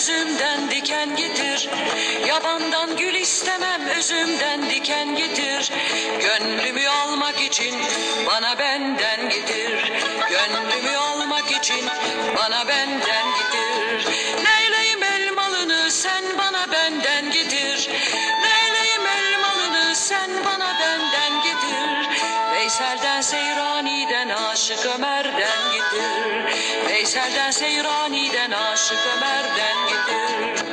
özümden diken getir. Yabandan gül istemem özümden diken getir. Gönlümü almak için bana benden getir. Gönlümü almak için bana benden getir. Neyleyim elmalını sen bana benden getir. Neyleyim elmalını sen bana benden getir. Veysel'den Seyrani'den aşık Ömer'den getir Veysel'den Seyrani'den aşık Ömer'den getir.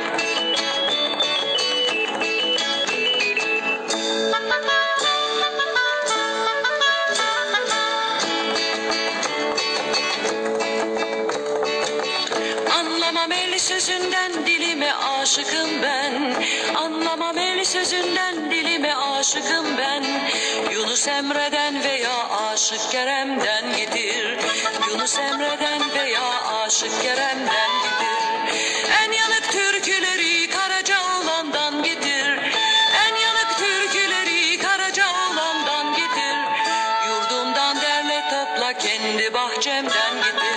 Anlamam el sözünden dilime aşıkım ben. Anlamam el sözünden dilime aşıkım ben. Yunus Emre'den veya Aşık Kerem'den getir. Yunus Emre'den veya aşık Geren'den gidir. En yanık türküleri Karacaoğlan'dan gidir. En yanık türküleri Karacaoğlan'dan gidir. Yurdumdan derle topla kendi bahçemden gidir.